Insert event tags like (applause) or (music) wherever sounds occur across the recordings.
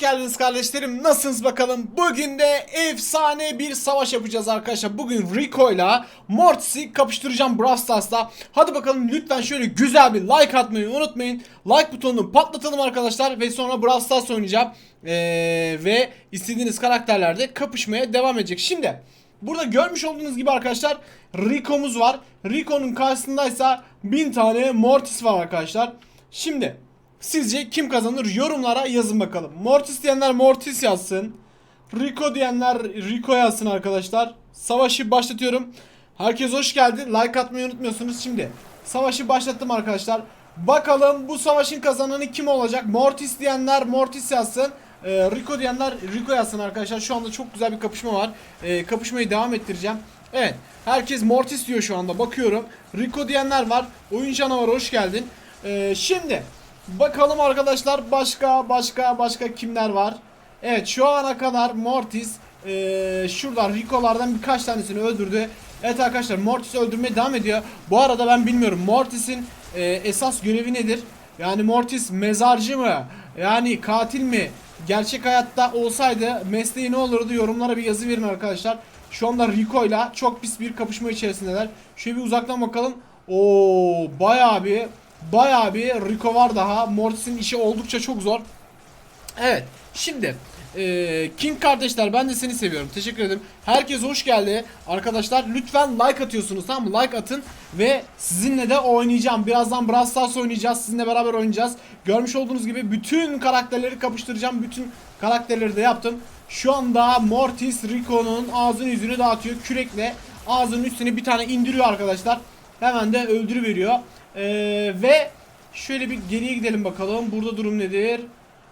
Hoş geldiniz kardeşlerim. Nasılsınız bakalım? Bugün de efsane bir savaş yapacağız arkadaşlar. Bugün Rico ile Mortis'i kapıştıracağım Brawl Stars'ta. Hadi bakalım lütfen şöyle güzel bir like atmayı unutmayın. Like butonunu patlatalım arkadaşlar ve sonra Brawl Stars oynayacağım. Ee, ve istediğiniz karakterlerde kapışmaya devam edecek. Şimdi burada görmüş olduğunuz gibi arkadaşlar Rico'muz var. Rico'nun karşısındaysa 1000 tane Mortis var arkadaşlar. Şimdi Sizce kim kazanır? Yorumlara yazın bakalım. Mortis diyenler Mortis yazsın. Rico diyenler Rico yazsın arkadaşlar. Savaşı başlatıyorum. Herkes hoş geldi. Like atmayı unutmuyorsunuz şimdi. Savaşı başlattım arkadaşlar. Bakalım bu savaşın kazananı kim olacak? Mortis diyenler Mortis yazsın. Ee, Rico diyenler Rico yazsın arkadaşlar. Şu anda çok güzel bir kapışma var. Ee, kapışmayı devam ettireceğim. Evet. Herkes Mortis diyor şu anda. Bakıyorum. Rico diyenler var. Oyun canavarı hoş geldin. Ee, şimdi Bakalım arkadaşlar başka başka başka kimler var? Evet şu ana kadar Mortis eee şurada Rico'lardan birkaç tanesini öldürdü. Evet arkadaşlar Mortis öldürmeye devam ediyor. Bu arada ben bilmiyorum Mortis'in eee, esas görevi nedir? Yani Mortis mezarcı mı? Yani katil mi? Gerçek hayatta olsaydı mesleği ne olurdu? Yorumlara bir yazı verin arkadaşlar. Şu anda Rico'yla çok pis bir kapışma içerisindeler. Şöyle bir uzaktan bakalım. Oo bayağı bir Bayağı bir Rico var daha. Mortis'in işi oldukça çok zor. Evet. Şimdi e, King kardeşler ben de seni seviyorum. Teşekkür ederim. Herkes hoş geldi. Arkadaşlar lütfen like atıyorsunuz tamam mı? Like atın ve sizinle de oynayacağım. Birazdan Brawl Stars oynayacağız. Sizinle beraber oynayacağız. Görmüş olduğunuz gibi bütün karakterleri kapıştıracağım. Bütün karakterleri de yaptım. Şu anda Mortis Rico'nun ağzını yüzünü dağıtıyor. Kürekle ağzının üstüne bir tane indiriyor arkadaşlar. Hemen de öldürüveriyor. Ee, ve şöyle bir geriye gidelim bakalım. Burada durum nedir?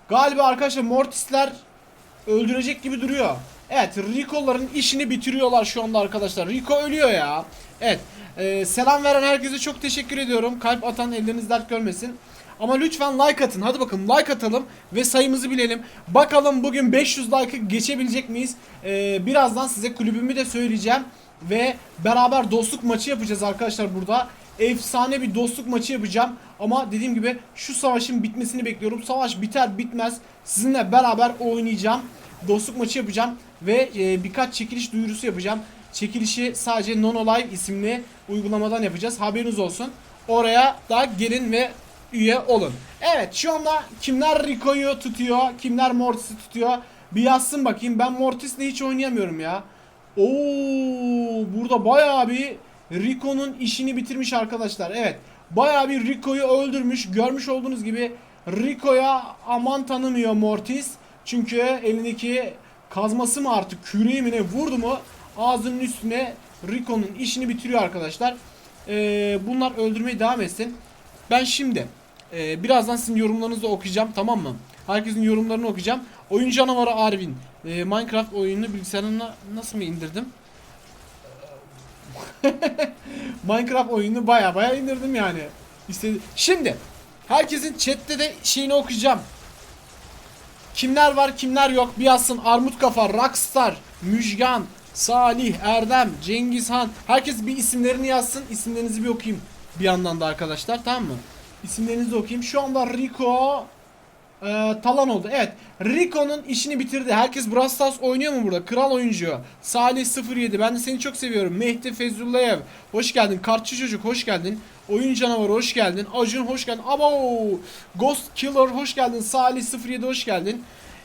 Galiba arkadaşlar Mortis'ler öldürecek gibi duruyor. Evet Rico'ların işini bitiriyorlar şu anda arkadaşlar. Rico ölüyor ya. Evet. e, selam veren herkese çok teşekkür ediyorum. Kalp atan elleriniz dert görmesin. Ama lütfen like atın. Hadi bakalım like atalım ve sayımızı bilelim. Bakalım bugün 500 like'ı geçebilecek miyiz? Ee, birazdan size kulübümü de söyleyeceğim. Ve beraber dostluk maçı yapacağız arkadaşlar burada. Efsane bir dostluk maçı yapacağım. Ama dediğim gibi şu savaşın bitmesini bekliyorum. Savaş biter bitmez sizinle beraber oynayacağım. Dostluk maçı yapacağım. Ve e, birkaç çekiliş duyurusu yapacağım. Çekilişi sadece Nono Live isimli uygulamadan yapacağız. Haberiniz olsun. Oraya da gelin ve üye olun. Evet şu anda kimler Rico'yu tutuyor, kimler Mortis'i tutuyor. Bir yazsın bakayım. Ben Mortis'le hiç oynayamıyorum ya. Oo, burada bayağı bir Rico'nun işini bitirmiş arkadaşlar. Evet. Bayağı bir Rico'yu öldürmüş. Görmüş olduğunuz gibi Rico'ya aman tanımıyor Mortis. Çünkü elindeki kazması mı artık küreği mi ne vurdu mu ağzının üstüne Rico'nun işini bitiriyor arkadaşlar. Ee, bunlar öldürmeye devam etsin. Ben şimdi e, birazdan sizin yorumlarınızı okuyacağım tamam mı? Herkesin yorumlarını okuyacağım. Oyun canavarı Arvin. E, Minecraft oyununu bilgisayarına nasıl mı indirdim? (laughs) Minecraft oyununu baya baya indirdim yani. İstedi. Şimdi herkesin chatte de şeyini okuyacağım. Kimler var kimler yok bir yazsın. Armut Kafa, Rockstar, Müjgan, Salih, Erdem, Cengizhan. Herkes bir isimlerini yazsın. İsimlerinizi bir okuyayım. Bir yandan da arkadaşlar tamam mı? İsimlerinizi okuyayım. Şu anda Rico ee, talan oldu. Evet. Rico'nun işini bitirdi. Herkes Brawl Stars oynuyor mu burada? Kral oyuncu. Salih 07. Ben de seni çok seviyorum. Mehdi Fezlullayev. Hoş geldin. Kartçı çocuk hoş geldin. Oyun canavarı hoş geldin. Acun hoş geldin. Abo! Ghost Killer hoş geldin. Salih 07 hoş geldin.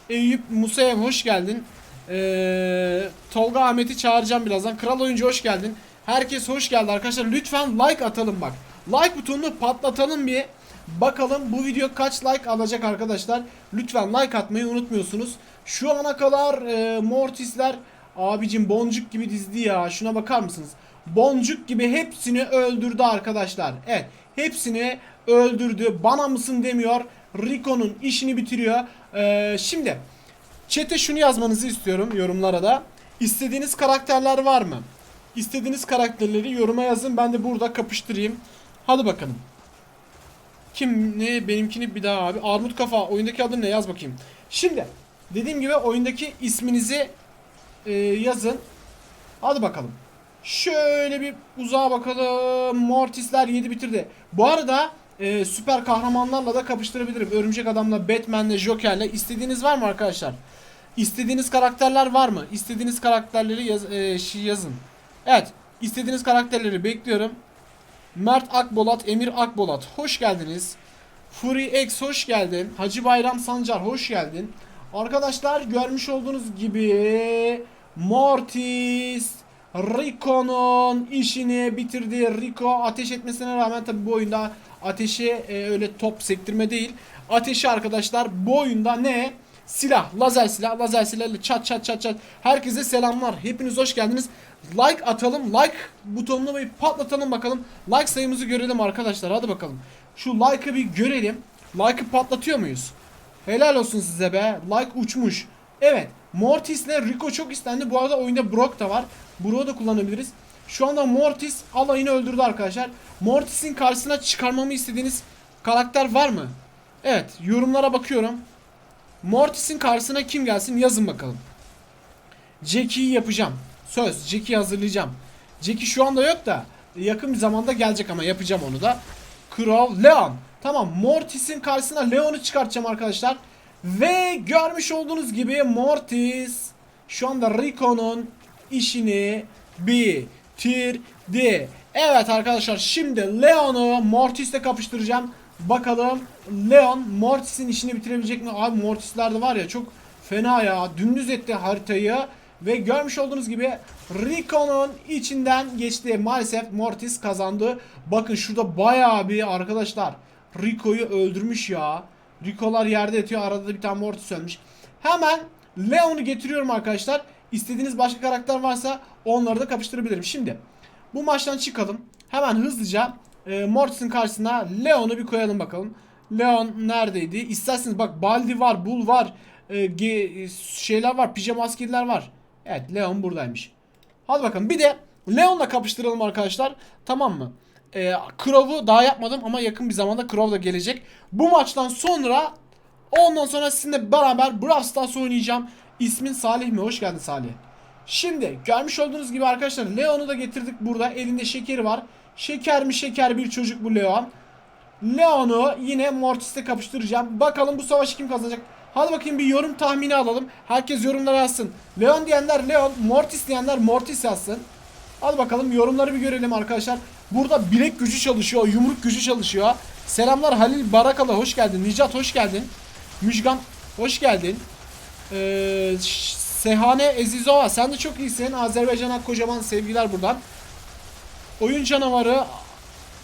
Eyüp Musayev hoş geldin. Ee, Tolga Ahmet'i çağıracağım birazdan. Kral oyuncu hoş geldin. Herkes hoş geldi arkadaşlar. Lütfen like atalım bak. Like butonunu patlatalım bir. Bakalım bu video kaç like alacak arkadaşlar. Lütfen like atmayı unutmuyorsunuz. Şu ana kadar e, Mortisler abicim boncuk gibi dizdi ya. Şuna bakar mısınız? Boncuk gibi hepsini öldürdü arkadaşlar. Evet hepsini öldürdü. Bana mısın demiyor. Rico'nun işini bitiriyor. E, şimdi chat'e şunu yazmanızı istiyorum yorumlara da. İstediğiniz karakterler var mı? İstediğiniz karakterleri yoruma yazın. Ben de burada kapıştırayım. Hadi bakalım. Kim ne benimkini bir daha abi. Armut kafa oyundaki adın ne yaz bakayım. Şimdi dediğim gibi oyundaki isminizi e, yazın. Hadi bakalım. Şöyle bir uzağa bakalım. Mortisler 7 bitirdi. Bu arada e, süper kahramanlarla da kapıştırabilirim. Örümcek Adam'la, Batman'le, Joker'le. İstediğiniz var mı arkadaşlar? İstediğiniz karakterler var mı? İstediğiniz karakterleri yaz, e, şey yazın. Evet. istediğiniz karakterleri bekliyorum. Mert Akbolat, Emir Akbolat hoş geldiniz. Fury X hoş geldin. Hacı Bayram Sancar hoş geldin. Arkadaşlar görmüş olduğunuz gibi Mortis Rico'nun işini bitirdi. Rico ateş etmesine rağmen tabi bu oyunda ateşi e, öyle top sektirme değil. Ateşi arkadaşlar bu oyunda ne? Silah, lazer silah, lazer silahla çat çat çat çat. Herkese selamlar. Hepiniz hoş geldiniz. Like atalım. Like butonuna bir patlatalım bakalım. Like sayımızı görelim arkadaşlar. Hadi bakalım. Şu like'ı bir görelim. Like'ı patlatıyor muyuz? Helal olsun size be. Like uçmuş. Evet. Mortis ile Rico çok istendi. Bu arada oyunda Brock da var. Brock'u da kullanabiliriz. Şu anda Mortis alayını öldürdü arkadaşlar. Mortis'in karşısına çıkarmamı istediğiniz karakter var mı? Evet. Yorumlara bakıyorum. Mortis'in karşısına kim gelsin yazın bakalım. Jackie'yi yapacağım. Söz. Jackie'yi hazırlayacağım. Jackie şu anda yok da yakın bir zamanda gelecek ama yapacağım onu da. Crow, Leon. Tamam Mortis'in karşısına Leon'u çıkartacağım arkadaşlar. Ve görmüş olduğunuz gibi Mortis şu anda Rico'nun işini bitirdi. Evet arkadaşlar şimdi Leon'u Mortis'le kapıştıracağım. Bakalım Leon Mortis'in işini bitirebilecek mi? Abi Mortis'ler de var ya çok fena ya. Dümdüz etti haritayı. Ve görmüş olduğunuz gibi Rico'nun içinden geçti. Maalesef Mortis kazandı. Bakın şurada bayağı bir arkadaşlar Rico'yu öldürmüş ya. Rico'lar yerde yatıyor. Arada da bir tane Mortis ölmüş. Hemen Leon'u getiriyorum arkadaşlar. İstediğiniz başka karakter varsa onları da kapıştırabilirim. Şimdi bu maçtan çıkalım. Hemen hızlıca e, Mortis'in karşısına Leon'u bir koyalım bakalım. Leon neredeydi? İsterseniz bak Baldi var, Bull var, e, ge- şeyler var, pijama askeriler var. Evet Leon buradaymış. Hadi bakalım bir de Leon'la kapıştıralım arkadaşlar. Tamam mı? Ee, Crow'u daha yapmadım ama yakın bir zamanda Crow da gelecek. Bu maçtan sonra ondan sonra sizinle beraber Brawl Stars oynayacağım. İsmin Salih mi? Hoş geldin Salih. Şimdi görmüş olduğunuz gibi arkadaşlar Leon'u da getirdik burada. Elinde şekeri var. Şeker mi şeker bir çocuk bu Leon. Leon'u yine Mortis'te kapıştıracağım. Bakalım bu savaşı kim kazanacak? Hadi bakayım bir yorum tahmini alalım. Herkes yorumlara yazsın. Leon diyenler Leon, Mortis diyenler Mortis yazsın. Hadi bakalım yorumları bir görelim arkadaşlar. Burada bilek gücü çalışıyor, yumruk gücü çalışıyor. Selamlar Halil Barakalı hoş geldin. Nicat hoş geldin. Müjgan hoş geldin. Ee, Sehane Ezizova sen de çok iyisin. Azerbaycan'a kocaman sevgiler buradan. Oyun canavarı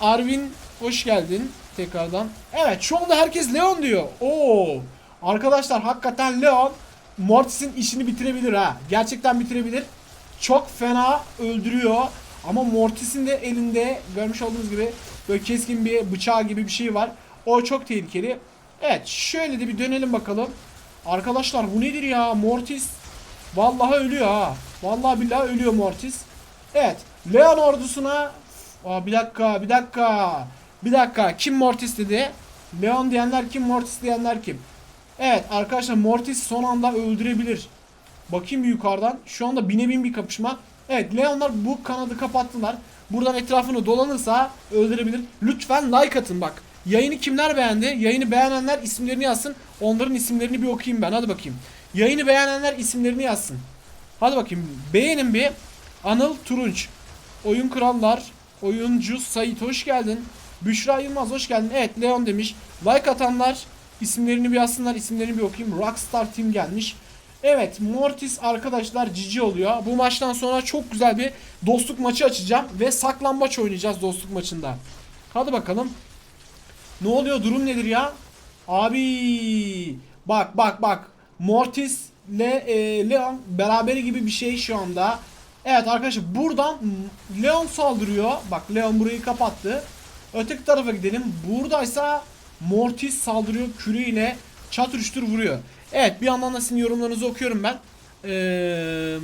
Arvin hoş geldin tekrardan. Evet şu anda herkes Leon diyor. Oo. Arkadaşlar hakikaten Leon Mortis'in işini bitirebilir ha. Gerçekten bitirebilir. Çok fena öldürüyor. Ama Mortis'in de elinde görmüş olduğunuz gibi böyle keskin bir bıçağı gibi bir şey var. O çok tehlikeli. Evet şöyle de bir dönelim bakalım. Arkadaşlar bu nedir ya? Mortis vallahi ölüyor ha. Vallahi billahi ölüyor Mortis. Evet. Leon ordusuna Aa, bir dakika, bir dakika. Bir dakika. Kim Mortis dedi? Leon diyenler kim, Mortis diyenler kim? Evet arkadaşlar Mortis son anda öldürebilir. Bakayım yukarıdan. Şu anda bine bin bir kapışma. Evet Leonlar bu kanadı kapattılar. Buradan etrafını dolanırsa öldürebilir. Lütfen like atın bak. Yayını kimler beğendi? Yayını beğenenler isimlerini yazsın. Onların isimlerini bir okuyayım ben. Hadi bakayım. Yayını beğenenler isimlerini yazsın. Hadi bakayım. Beğenin bir. Anıl Turunç. Oyun Krallar. Oyuncu Sait hoş geldin. Büşra Yılmaz hoş geldin. Evet Leon demiş. Like atanlar isimlerini bir yazsınlar. isimlerini bir okuyayım. Rockstar Team gelmiş. Evet Mortis arkadaşlar cici oluyor. Bu maçtan sonra çok güzel bir dostluk maçı açacağım. Ve saklambaç oynayacağız dostluk maçında. Hadi bakalım. Ne oluyor durum nedir ya? Abi bak bak bak. Mortis ile e, Leon beraberi gibi bir şey şu anda. Evet arkadaşlar buradan Leon saldırıyor. Bak Leon burayı kapattı. Öteki tarafa gidelim. Buradaysa Mortis saldırıyor küreğiyle çatır çutur vuruyor. Evet bir yandan da sizin yorumlarınızı okuyorum ben. Ee,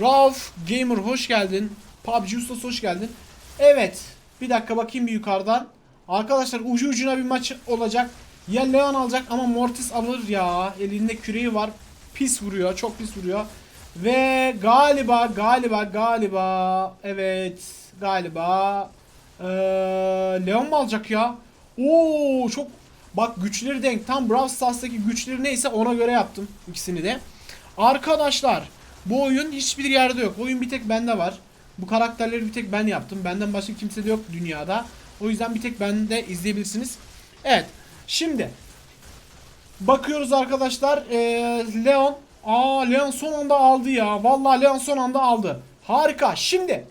Rauf Gamer hoş geldin. PUBG Ustas hoş geldin. Evet bir dakika bakayım bir yukarıdan. Arkadaşlar ucu ucuna bir maç olacak. Ya Leon alacak ama Mortis alır ya. Elinde küreği var. Pis vuruyor. Çok pis vuruyor. Ve galiba galiba galiba evet galiba ee, Leon mu alacak ya? Oo çok bak güçleri denk. Tam Brawl Stars'taki güçleri neyse ona göre yaptım ikisini de. Arkadaşlar bu oyun hiçbir yerde yok. Oyun bir tek bende var. Bu karakterleri bir tek ben yaptım. Benden başka kimse de yok dünyada. O yüzden bir tek bende izleyebilirsiniz. Evet. Şimdi bakıyoruz arkadaşlar. Ee, Leon. Aa Leon son anda aldı ya. Vallahi Leon son anda aldı. Harika. Şimdi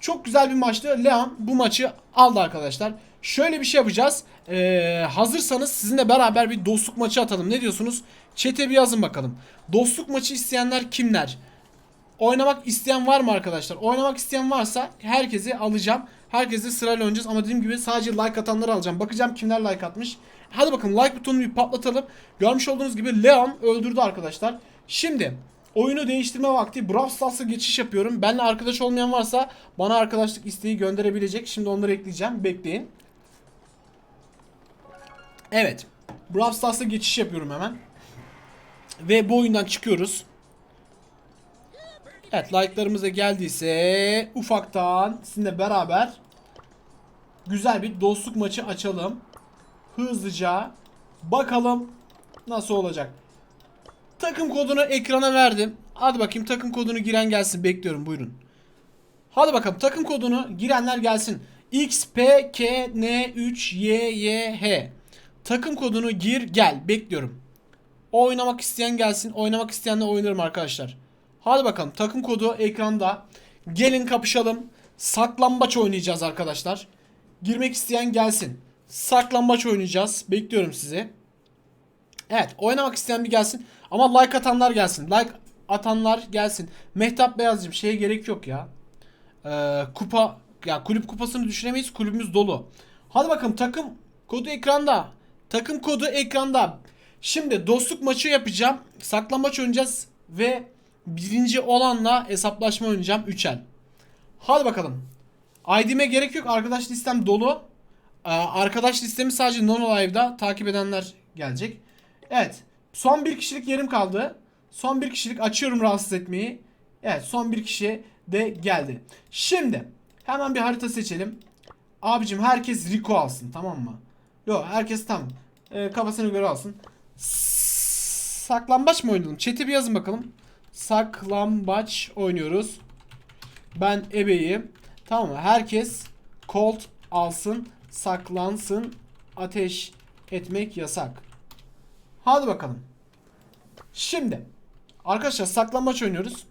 çok güzel bir maçtı. Leon bu maçı aldı arkadaşlar. Şöyle bir şey yapacağız. Ee, hazırsanız sizinle beraber bir dostluk maçı atalım. Ne diyorsunuz? Chat'e bir yazın bakalım. Dostluk maçı isteyenler kimler? Oynamak isteyen var mı arkadaşlar? Oynamak isteyen varsa herkesi alacağım. Herkese sırayla oynayacağız ama dediğim gibi sadece like atanları alacağım. Bakacağım kimler like atmış. Hadi bakın like butonunu bir patlatalım. Görmüş olduğunuz gibi Leon öldürdü arkadaşlar. Şimdi oyunu değiştirme vakti. Brawl Stars'a geçiş yapıyorum. Benle arkadaş olmayan varsa bana arkadaşlık isteği gönderebilecek. Şimdi onları ekleyeceğim. Bekleyin. Evet. Brawl Stars'a geçiş yapıyorum hemen. Ve bu oyundan çıkıyoruz. Evet like'larımız geldiyse ufaktan sizinle beraber güzel bir dostluk maçı açalım. Hızlıca bakalım nasıl olacak. Takım kodunu ekrana verdim. Hadi bakayım takım kodunu giren gelsin. Bekliyorum buyurun. Hadi bakalım takım kodunu girenler gelsin. X, P, K, N, 3, Y, Y, H. Takım kodunu gir gel. Bekliyorum. Oynamak isteyen gelsin. Oynamak isteyenle oynarım arkadaşlar. Hadi bakalım takım kodu ekranda. Gelin kapışalım. Saklambaç oynayacağız arkadaşlar. Girmek isteyen gelsin. Saklambaç oynayacağız. Bekliyorum sizi. Evet oynamak isteyen bir gelsin. Ama like atanlar gelsin. Like atanlar gelsin. Mehtap Beyazcığım şeye gerek yok ya. Ee, kupa ya kulüp kupasını düşünemeyiz. Kulübümüz dolu. Hadi bakalım takım kodu ekranda. Takım kodu ekranda. Şimdi dostluk maçı yapacağım. Saklambaç oynayacağız ve birinci olanla hesaplaşma oynayacağım 3 el. Hadi bakalım. ID'me gerek yok. Arkadaş listem dolu. Ee, arkadaş listemi sadece non live'da takip edenler gelecek. Evet. Son bir kişilik yerim kaldı. Son bir kişilik açıyorum rahatsız etmeyi. Evet son bir kişi de geldi. Şimdi hemen bir harita seçelim. Abicim herkes Rico alsın tamam mı? Yok herkes tam e, kafasına göre alsın. Saklambaç mı oynayalım? Chat'e bir yazın bakalım. Saklambaç oynuyoruz. Ben ebeyim. Tamam mı? Herkes Colt alsın, saklansın, ateş etmek yasak. Hadi bakalım. Şimdi arkadaşlar saklambaç oynuyoruz.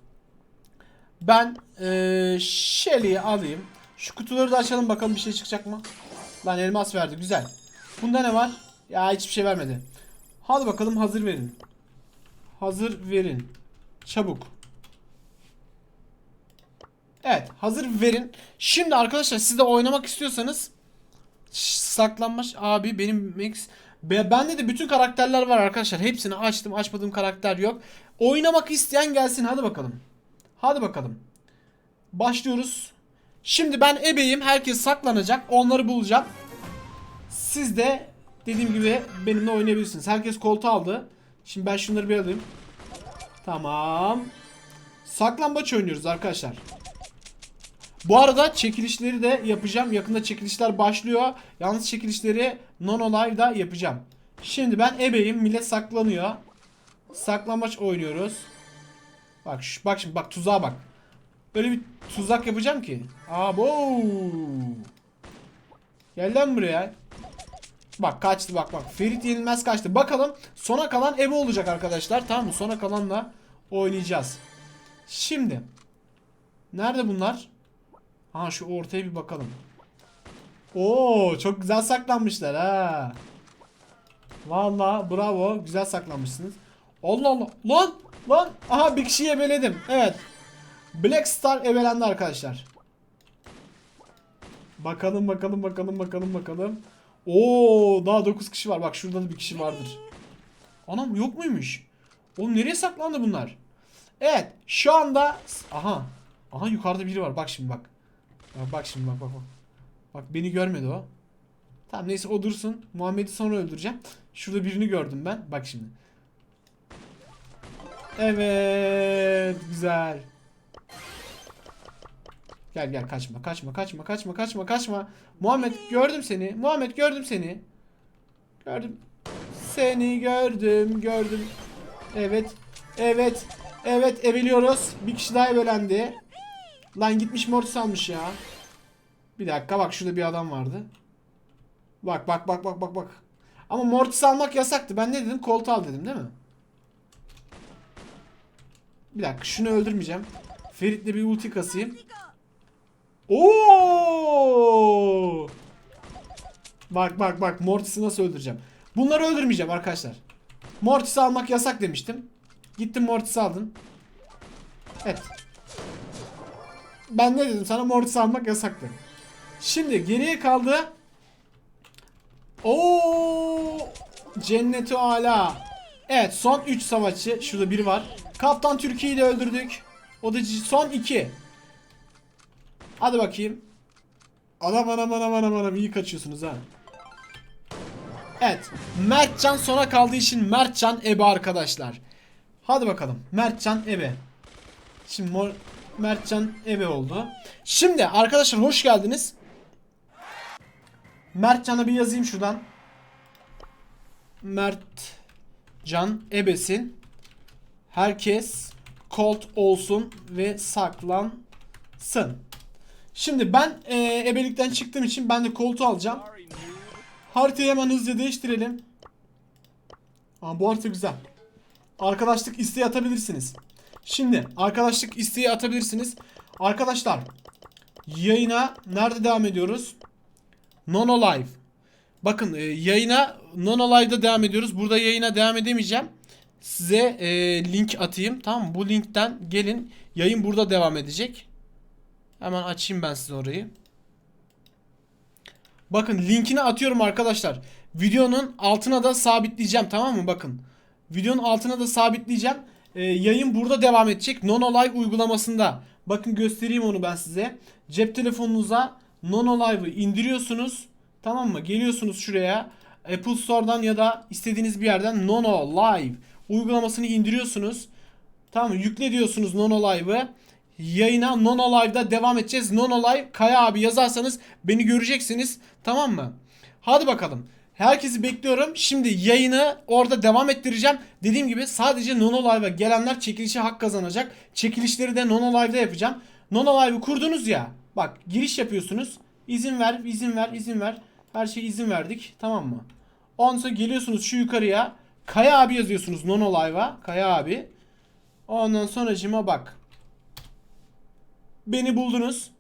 Ben eee Shelly'yi alayım. Şu kutuları da açalım bakalım bir şey çıkacak mı? Lan elmas verdi güzel. Bunda ne var? Ya hiçbir şey vermedi. Hadi bakalım hazır verin. Hazır verin. Çabuk. Evet hazır verin. Şimdi arkadaşlar siz de oynamak istiyorsanız Şş, saklanmış abi benim Max Be- Bende de bütün karakterler var arkadaşlar. Hepsini açtım. Açmadığım karakter yok. Oynamak isteyen gelsin. Hadi bakalım. Hadi bakalım. Başlıyoruz. Şimdi ben ebeyim. Herkes saklanacak. Onları bulacağım. Siz de dediğim gibi benimle oynayabilirsiniz. Herkes koltuğu aldı. Şimdi ben şunları bir alayım. Tamam. Saklambaç oynuyoruz arkadaşlar. Bu arada çekilişleri de yapacağım. Yakında çekilişler başlıyor. Yalnız çekilişleri non live'da yapacağım. Şimdi ben ebeyim. Millet saklanıyor. Saklambaç oynuyoruz. Bak şu, bak şimdi bak tuzağa bak. Böyle bir tuzak yapacağım ki. Abo. Gel lan buraya. Bak kaçtı bak bak. Ferit yenilmez kaçtı. Bakalım sona kalan ebe olacak arkadaşlar. Tamam mı? Sona kalanla oynayacağız. Şimdi. Nerede bunlar? Ha şu ortaya bir bakalım. Oo çok güzel saklanmışlar ha. Vallahi bravo güzel saklanmışsınız. Allah Allah lan lan aha bir kişiyi ebeledim. Evet. Black Star ebelendi arkadaşlar. Bakalım bakalım bakalım bakalım bakalım. Oo daha 9 kişi var. Bak şurada da bir kişi vardır. Anam yok muymuş? Oğlum nereye saklandı bunlar? Evet şu anda aha aha yukarıda biri var. Bak şimdi bak. Bak, şimdi bak bak bak. Bak beni görmedi o. Tamam neyse o dursun. Muhammed'i sonra öldüreceğim. Şurada birini gördüm ben. Bak şimdi. Evet güzel. Gel gel kaçma kaçma kaçma kaçma kaçma kaçma. Muhammed gördüm seni. Muhammed gördüm seni. Gördüm. Seni gördüm gördüm. Evet. Evet. Evet eveliyoruz. Bir kişi daha evelendi. Lan gitmiş mortis almış ya. Bir dakika bak şurada bir adam vardı. Bak bak bak bak bak bak. Ama mortis almak yasaktı. Ben ne dedim? Colt al dedim değil mi? Bir dakika şunu öldürmeyeceğim. Ferit'le bir ulti kasayım. Oo! Bak bak bak Mortis'i nasıl öldüreceğim. Bunları öldürmeyeceğim arkadaşlar. Mortis'i almak yasak demiştim. Gittim Mortis'i aldın. Evet. Ben ne dedim sana Mortis'i almak yasaktı. Şimdi geriye kaldı. Oo! Cenneti ala. Evet son 3 savaşçı. Şurada biri var. Kaptan Türkiye'yi de öldürdük. O da son 2. Hadi bakayım. Anam anam anam anam anam iyi kaçıyorsunuz ha. Evet. Mertcan sona kaldığı için Mertcan ebe arkadaşlar. Hadi bakalım. Mertcan ebe. Şimdi mor Mertcan ebe oldu. Şimdi arkadaşlar hoş geldiniz. Mertcan'a bir yazayım şuradan. Mertcan ebesin. Herkes Colt olsun ve saklansın. Şimdi ben e, ebelikten çıktığım için ben de koltuğu alacağım. Haritayı hemen hızlıca değiştirelim. Aa, bu harita güzel. Arkadaşlık isteği atabilirsiniz. Şimdi arkadaşlık isteği atabilirsiniz. Arkadaşlar yayına nerede devam ediyoruz? Nono Live. Bakın e, yayına Nono Live'da devam ediyoruz. Burada yayına devam edemeyeceğim. Size e, link atayım. Tamam mı? Bu linkten gelin. Yayın burada devam edecek. Hemen açayım ben size orayı. Bakın linkini atıyorum arkadaşlar. Videonun altına da sabitleyeceğim tamam mı? Bakın. Videonun altına da sabitleyeceğim. Ee, yayın burada devam edecek. Nonolive uygulamasında. Bakın göstereyim onu ben size. Cep telefonunuza Nonolive'ı indiriyorsunuz. Tamam mı? Geliyorsunuz şuraya. Apple Store'dan ya da istediğiniz bir yerden Nono Live uygulamasını indiriyorsunuz. Tamam mı? Yükle diyorsunuz Nono Live'ı. Yayına Nono Live'da devam edeceğiz. Nono Live Kaya abi yazarsanız beni göreceksiniz. Tamam mı? Hadi bakalım. Herkesi bekliyorum. Şimdi yayını orada devam ettireceğim. Dediğim gibi sadece Nono Live'a gelenler çekilişe hak kazanacak. Çekilişleri de Nono Live'da yapacağım. Nono Live'ı kurdunuz ya. Bak giriş yapıyorsunuz. İzin ver, izin ver, izin ver. Her şeye izin verdik. Tamam mı? Ondan sonra geliyorsunuz şu yukarıya. Kaya abi yazıyorsunuz Nono Live'a. Kaya abi. Ondan sonracıma bak. Beni buldunuz.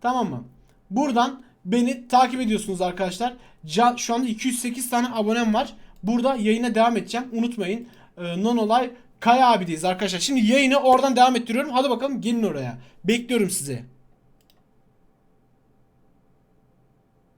Tamam mı? Buradan beni takip ediyorsunuz arkadaşlar. Can, şu anda 208 tane abonem var. Burada yayına devam edeceğim. Unutmayın. Ee, Nonolay Kaya abideyiz arkadaşlar. Şimdi yayını oradan devam ettiriyorum. Hadi bakalım gelin oraya. Bekliyorum sizi.